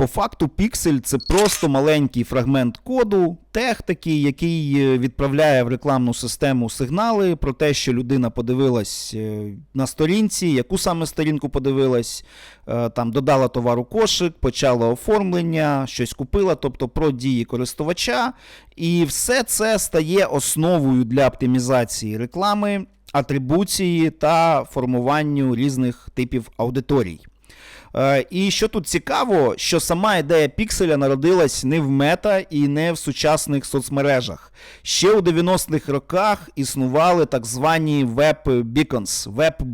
По факту, піксель це просто маленький фрагмент коду, тех такий, який е, відправляє в рекламну систему сигнали про те, що людина подивилась е, на сторінці, яку саме сторінку подивилась, е, там додала товар у кошик, почала оформлення, щось купила, тобто про дії користувача. І все це стає основою для оптимізації реклами, атрибуції та формуванню різних типів аудиторій. Е, І що тут цікаво, що сама ідея пікселя народилась не в мета і не в сучасних соцмережах. Ще у 90-х роках існували так звані Web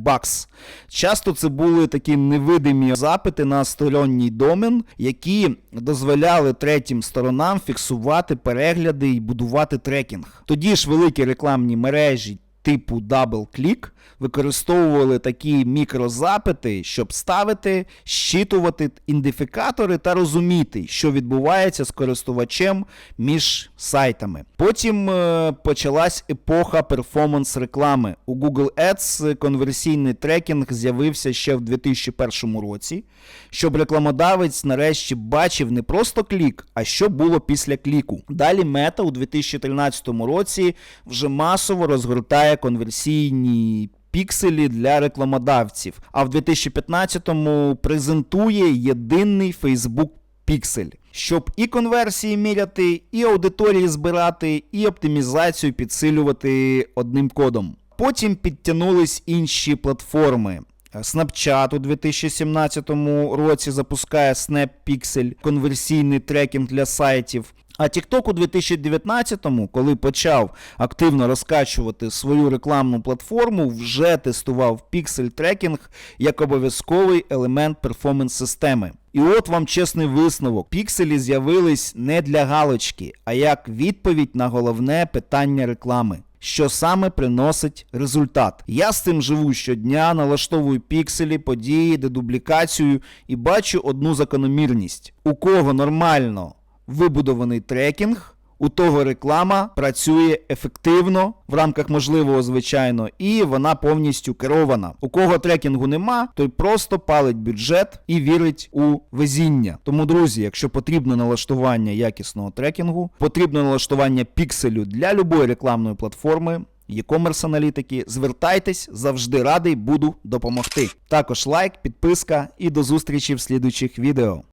Bugs. Часто це були такі невидимі запити на сторонній домен, які дозволяли третім сторонам фіксувати перегляди і будувати трекінг. Тоді ж великі рекламні мережі типу DoubleClick використовували такі мікрозапити, щоб ставити, щитувати ідентифікатори та розуміти, що відбувається з користувачем між сайтами. Потім е, почалась епоха перформанс реклами. У Google Ads конверсійний трекінг з'явився ще в 2001 році, щоб рекламодавець нарешті бачив не просто клік, а що було після кліку. Далі Мета у 2013 році вже масово розгортає конверсійні пікселі для рекламодавців, а в 2015-му презентує єдиний Facebook піксель, щоб і конверсії міряти, і аудиторії збирати, і оптимізацію підсилювати одним кодом. Потім підтягнулись інші платформи. Snapchat у 2017 році запускає Snap Pixel, конверсійний трекінг для сайтів. А TikTok у 2019-му, коли почав активно розкачувати свою рекламну платформу, вже тестував піксель трекінг як обов'язковий елемент перформанс-системи. І от вам чесний висновок: пікселі з'явились не для галочки, а як відповідь на головне питання реклами. Що саме приносить результат. Я з цим живу щодня, налаштовую пікселі, події, дедублікацію і бачу одну закономірність: у кого нормально вибудований трекінг, у того реклама працює ефективно в рамках можливого, звичайно, і вона повністю керована. У кого трекінгу нема, той просто палить бюджет і вірить у везіння. Тому, друзі, якщо потрібно налаштування якісного трекінгу, потрібно налаштування пікселю для любої рекламної платформи. E-commerce аналітики, звертайтесь, завжди радий буду допомогти. Також лайк, підписка і до зустрічі в слідуючих відео.